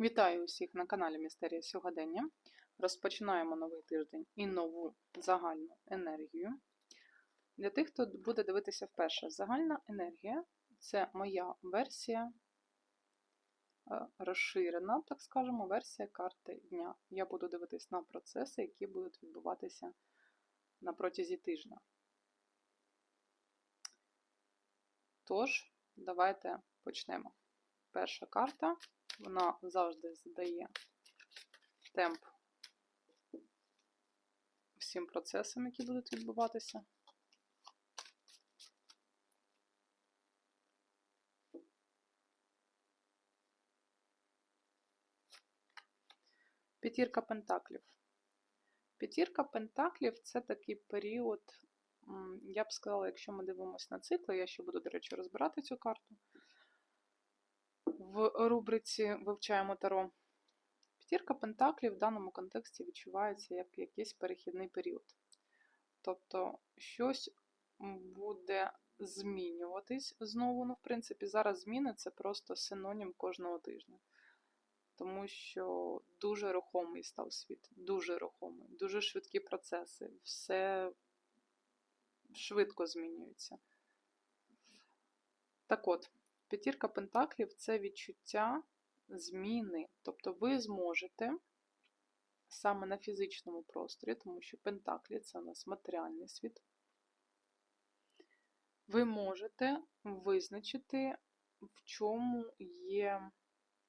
Вітаю усіх на каналі Містерія Сьогодення. Розпочинаємо новий тиждень і нову загальну енергію. Для тих, хто буде дивитися вперше, загальна енергія це моя версія, е, розширена, так скажемо, версія карти дня. Я буду дивитись на процеси, які будуть відбуватися на протязі тижня. Тож, давайте почнемо. Перша карта вона завжди задає темп всім процесам, які будуть відбуватися. П'ятірка пентаклів. П'ятірка пентаклів це такий період, я б сказала, якщо ми дивимося на цикли, я ще буду, до речі, розбирати цю карту в рубриці Вивчаємо Таро. П'ятірка Пентаклів в даному контексті відчувається як якийсь перехідний період. Тобто щось буде змінюватись знову. Ну, в принципі, зараз зміни це просто синонім кожного тижня. Тому що дуже рухомий став світ, дуже рухомий, дуже швидкі процеси, все швидко змінюється. Так от, П'ятірка Пентаклів це відчуття зміни. Тобто ви зможете саме на фізичному просторі, тому що Пентаклі це у нас матеріальний світ. Ви можете визначити, в чому є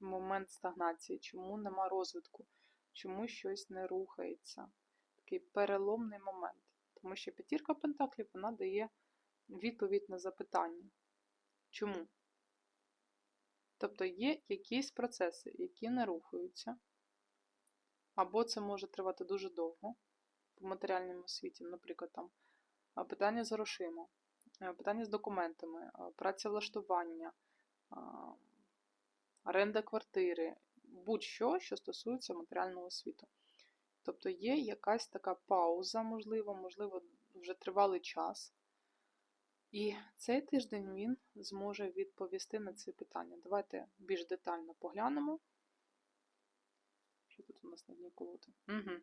момент стагнації, чому нема розвитку, чому щось не рухається. Такий переломний момент. Тому що п'ятірка Пентаклів вона дає відповідь на запитання. Чому? Тобто є якісь процеси, які не рухаються, або це може тривати дуже довго по матеріальному світі, наприклад, там питання з грошима, е, питання з документами, працевлаштування, оренда квартири, будь-що, що стосується матеріального світу. Тобто є якась така пауза, можливо, можливо, вже тривалий час. І цей тиждень він зможе відповісти на ці питання. Давайте більш детально поглянемо. Що тут у нас на дні колоти? Угу.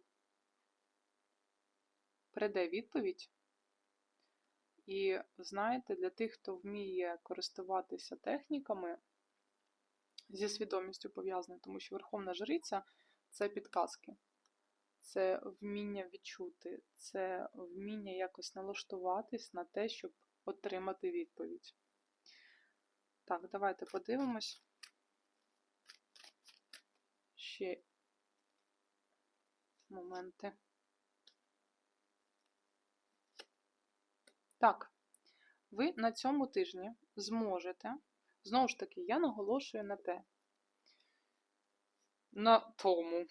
Прийде відповідь. І знаєте, для тих, хто вміє користуватися техніками, зі свідомістю пов'язане, тому що Верховна Жриця це підказки, це вміння відчути, це вміння якось налаштуватись на те, щоб отримати відповідь. Так, давайте подивимось. Ще моменти. Так, ви на цьому тижні зможете, знову ж таки, я наголошую на те, на тому.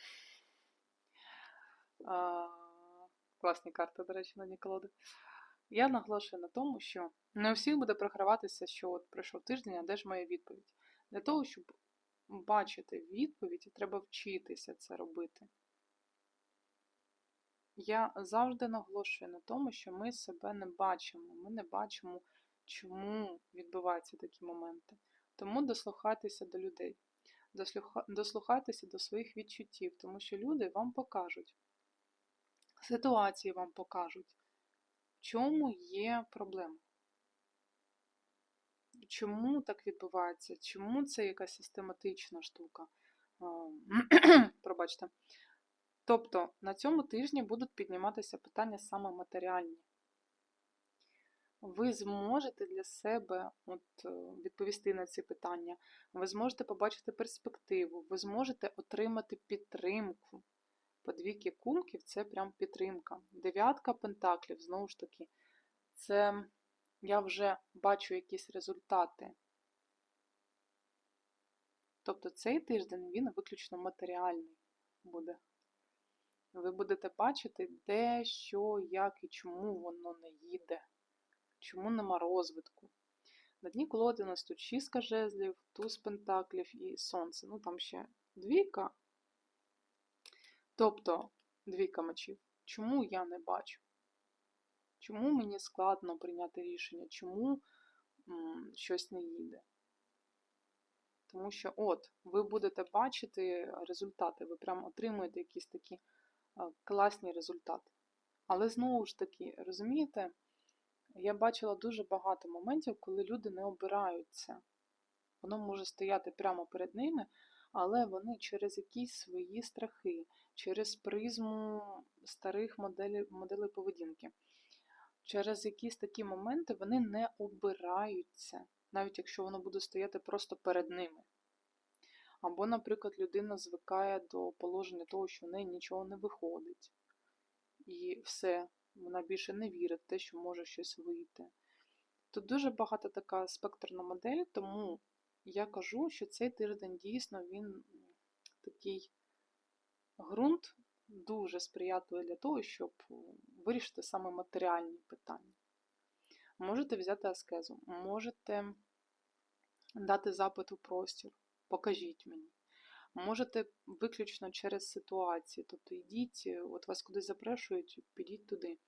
А, Класні карти, до речі, на колоди. Я наголошую на тому, що не у всіх буде програватися, що от пройшов тиждень, а де ж моя відповідь. Для того, щоб бачити відповідь, треба вчитися це робити. Я завжди наголошую на тому, що ми себе не бачимо. Ми не бачимо, чому відбуваються такі моменти. Тому дослухайтеся до людей, дослухайтеся до своїх відчуттів, тому що люди вам покажуть, ситуації вам покажуть чому є проблема? Чому так відбувається? Чому це якась систематична штука? Пробачте. Тобто на цьому тижні будуть підніматися питання саме матеріальні. Ви зможете для себе от, е, відповісти на ці питання, ви зможете побачити перспективу, ви зможете отримати підтримку. По двійки кумків це прям підтримка. Дев'ятка пентаклів, знову ж таки, це я вже бачу якісь результати. Тобто цей тиждень він виключно матеріальний буде. Ви будете бачити, де, що, як і чому воно не їде, чому нема розвитку. На дні колоди у нас тут шістка жезлів, туз пентаклів і сонце. Ну там ще двійка, Тобто, двійка мечів. Чому я не бачу? Чому мені складно прийняти рішення? Чому м, щось не їде? Тому що, от, ви будете бачити результати, ви прям отримуєте якісь такі класні результати. Але знову ж таки, розумієте, я бачила дуже багато моментів, коли люди не обираються. Воно може стояти прямо перед ними, але вони через якісь свої страхи, через призму старих моделей, моделей поведінки, через якісь такі моменти вони не обираються, навіть якщо воно буде стояти просто перед ними. Або, наприклад, людина звикає до положення того, що в неї нічого не виходить. І все, вона більше не вірить в те, що може щось вийти. Тут дуже багато така спектрна модель, тому я кажу, що цей тиждень дійсно він такий ґрунт дуже сприятливий для того, щоб вирішити саме матеріальні питання. Можете взяти аскезу, можете дати запит у простір, покажіть мені. Можете виключно через ситуації, тобто йдіть, от вас кудись запрошують, підіть туди.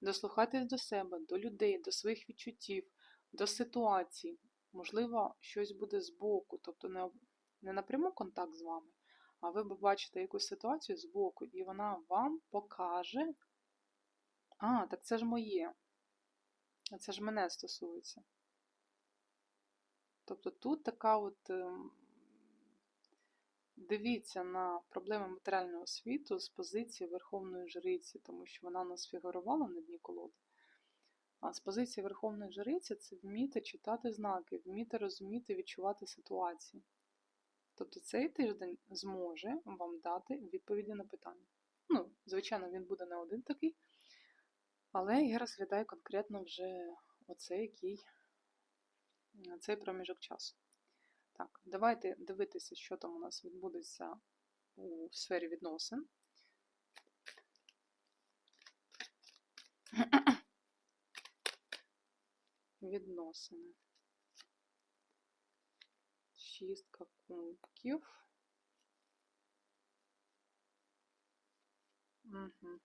Дослухайтесь до себе, до людей, до своїх відчуттів, до ситуацій. Можливо, щось буде збоку, тобто не, не напряму контакт з вами, а ви бачите якусь ситуацію збоку, і вона вам покаже, а, так це ж моє. Це ж мене стосується. Тобто тут така от ем, дивіться на проблеми матеріального світу з позиції Верховної Жриці, тому що вона нас фігурувала на дні колоди. А з позиції Верховної Жриці це вміти читати знаки, вміти розуміти, відчувати ситуації. Тобто цей тиждень зможе вам дати відповіді на питання. Ну, звичайно, він буде не один такий, але я розглядаю конкретно вже оцей який, цей проміжок часу. Так, давайте дивитися, що там у нас відбудеться у сфері відносин. Відносини. Шістка кубків. Угу.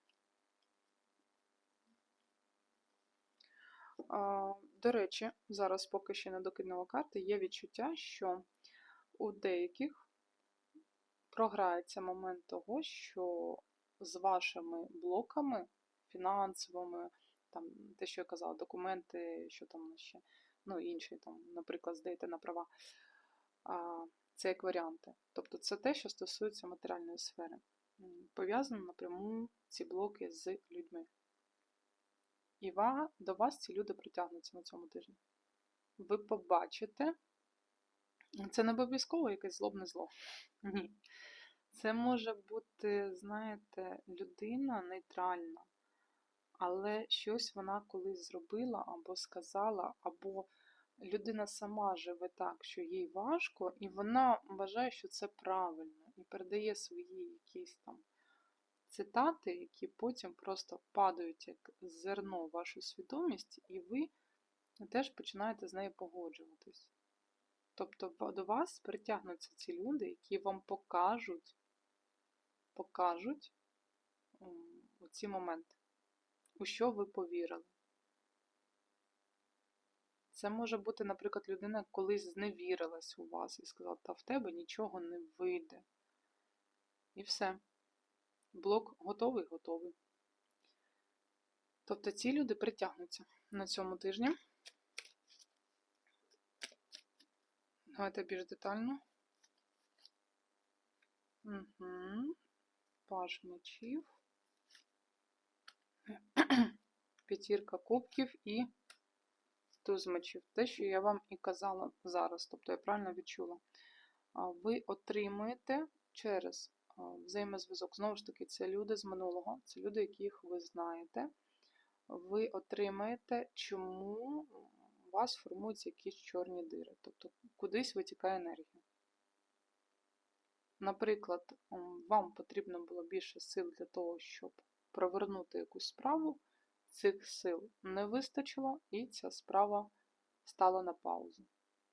А, До речі, зараз поки ще не докинула карти, є відчуття, що у деяких програється момент того, що з вашими блоками фінансовими, там, те, що я казала, документи, що там ще, ну, інші, там, наприклад, здаєте на права, а, це як варіанти. Тобто це те, що стосується матеріальної сфери. Пов'язано напряму ці блоки з людьми. І до вас ці люди притягнуться на цьому тижні. Ви побачите, це не обов'язково якесь злобне зло. Ні. Це може бути, знаєте, людина нейтральна, але щось вона колись зробила або сказала, або людина сама живе так, що їй важко, і вона вважає, що це правильно, і передає свої якісь там цитати, які потім просто падають як зерно в вашу свідомість, і ви теж починаєте з нею погоджуватись. Тобто до вас притягнуться ці люди, які вам покажуть, покажуть ці моменти, у що ви повірили. Це може бути, наприклад, людина колись зневірилась у вас і сказала, та в тебе нічого не вийде. І все. Блок готовий, готовий. Тобто ці люди притягнуться на цьому тижні. Давайте більш детально. Угу. Паж мечів. П'ятірка кубків і туз мечів. Те, що я вам і казала зараз, тобто я правильно відчула. Ви отримуєте через взаємозв'язок. Знову ж таки, це люди з минулого, це люди, яких ви знаєте. Ви отримаєте, чому у вас формуються якісь чорні дири. Тобто кудись витікає енергія. Наприклад, вам потрібно було більше сил для того, щоб провернути якусь справу, цих сил не вистачило, і ця справа стала на паузу.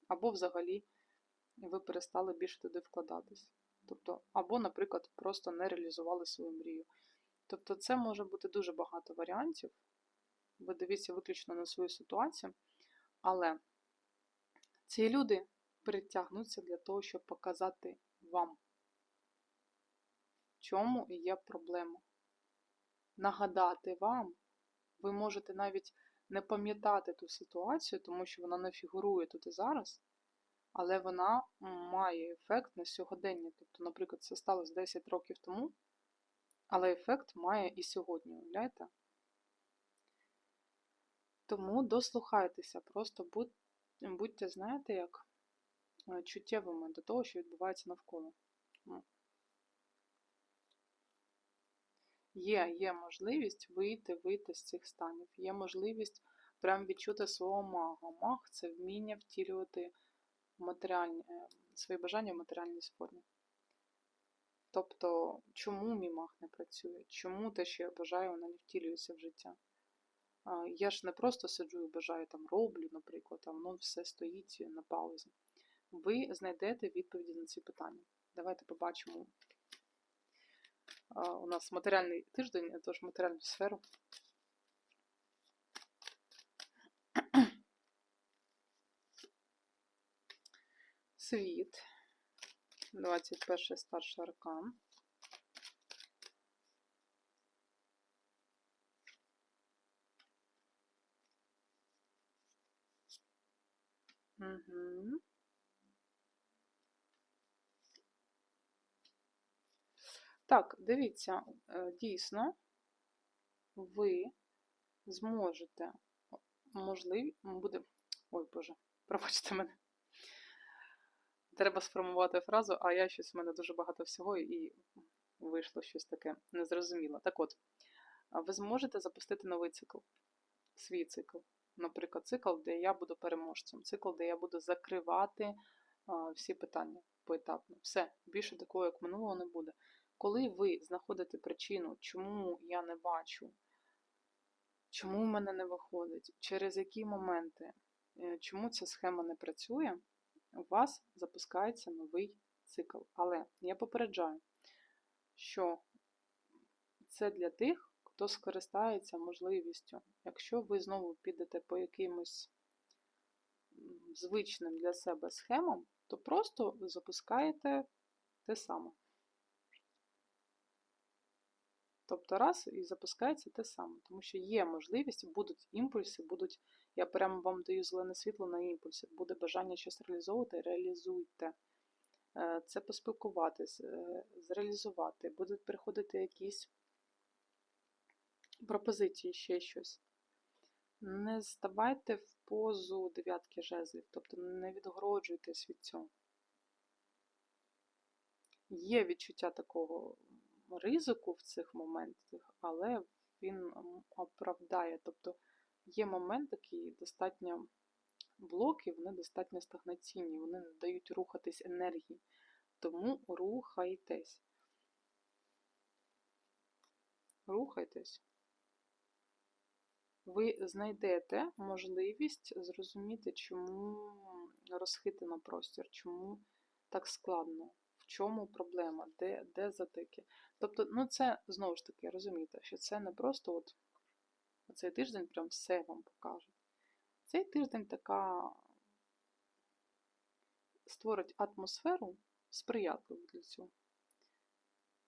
Або взагалі ви перестали більше туди вкладатись. Тобто, Або, наприклад, просто не реалізували свою мрію. Тобто, це може бути дуже багато варіантів. Ви дивіться виключно на свою ситуацію. Але ці люди притягнуться для того, щоб показати вам, в чому є проблема. Нагадати вам, ви можете навіть не пам'ятати ту ситуацію, тому що вона не фігурує тут і зараз, але вона має ефект на сьогодення. Тобто, наприклад, це сталося 10 років тому, але ефект має і сьогодні, уявляєте? Тому дослухайтеся, просто будь, будьте, знаєте, як е, чуттєвими до того, що відбувається навколо. Ну. Є, є можливість вийти, вийти з цих станів. Є можливість прям відчути свого мага. Маг це вміння втілювати матеріальні, е, свої бажання в матеріальній формі. Тобто, чому мій маг не працює? Чому те, що я бажаю, воно не втілюється в життя? Я ж не просто сиджу і бажаю там роблю, наприклад, а воно все стоїть на паузі. Ви знайдете відповіді на ці питання. Давайте побачимо. У нас матеріальний тиждень, тож матеріальну сферу. Світ. 21 старший аркан. Угу. Так, дивіться, е, дійсно, ви зможете, можливо, буде. Ой Боже, пробачте мене. Треба сформувати фразу, а я щось в мене дуже багато всього і вийшло щось таке незрозуміле. Так от, ви зможете запустити новий цикл, свій цикл. Наприклад, цикл, де я буду переможцем, цикл, де я буду закривати а, всі питання поетапно. Все, більше такого, як минулого, не буде. Коли ви знаходите причину, чому я не бачу, чому в мене не виходить, через які моменти, е, чому ця схема не працює, у вас запускається новий цикл. Але я попереджаю, що це для тих, хто скористається можливістю. Якщо ви знову підете по якимось звичним для себе схемам, то просто запускаєте те саме. Тобто раз і запускається те саме, тому що є можливість, будуть імпульси, будуть, я прямо вам даю зелене світло на імпульси, буде бажання щось реалізовувати, реалізуйте. Е, це поспілкуватись, е, зреалізувати, будуть приходити якісь пропозиції, ще щось. Не ставайте в позу дев'ятки жезлів, тобто не відгороджуйтесь від цього. Є відчуття такого ризику в цих моментах, але він оправдає. Тобто є момент такий достатньо блоки, вони достатньо стагнаційні, вони не дають рухатись енергії. Тому рухайтесь. Рухайтесь. Ви знайдете можливість зрозуміти, чому розхитано простір, чому так складно чому проблема, де де затики. Тобто, ну це знову ж таки, розумієте, що це не просто от цей тиждень прям все вам покаже. Цей тиждень така створить атмосферу сприятливу для цього.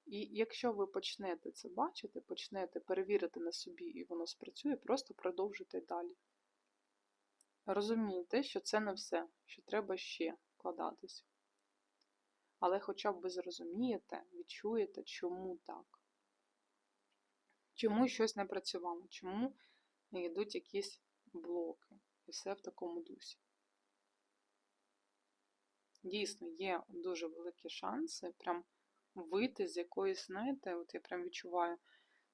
І якщо ви почнете це бачити, почнете перевірити на собі, і воно спрацює, просто продовжуйте далі. Розумійте, що це не все, що треба ще вкладатись але хоча б ви зрозумієте, відчуєте, чому так. Чому щось не працювало, чому йдуть якісь блоки. І все в такому дусі. Дійсно, є дуже великі шанси прям вийти з якоїсь, знаєте, от я прям відчуваю,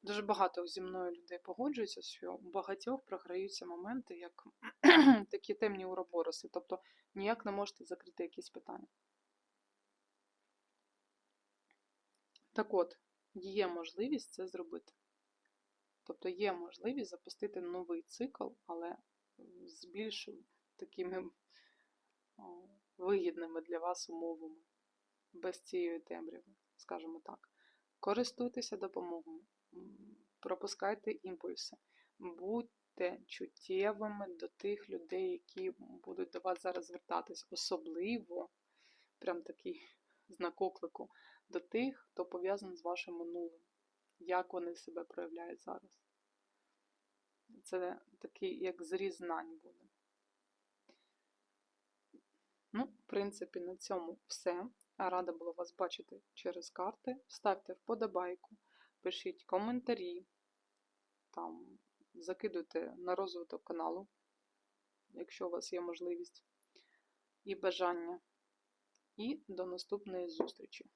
дуже багато зі мною людей погоджуються, що у багатьох програються моменти, як такі темні уробороси, тобто ніяк не можете закрити якісь питання. Так от, є можливість це зробити. Тобто є можливість запустити новий цикл, але з більш такими вигідними для вас умовами, без цієї темряви, скажімо так. Користуйтеся допомогою, пропускайте імпульси, будьте чуттєвими до тих людей, які будуть до вас зараз звертатись. Особливо, прям такий знак оклику, до тих, хто пов'язаний з вашим минулим. Як вони себе проявляють зараз. Це такий, як зріз знань буде. Ну, в принципі, на цьому все. Рада була вас бачити через карти. Ставте вподобайку, пишіть коментарі, там, закидуйте на розвиток каналу, якщо у вас є можливість і бажання. І до наступної зустрічі!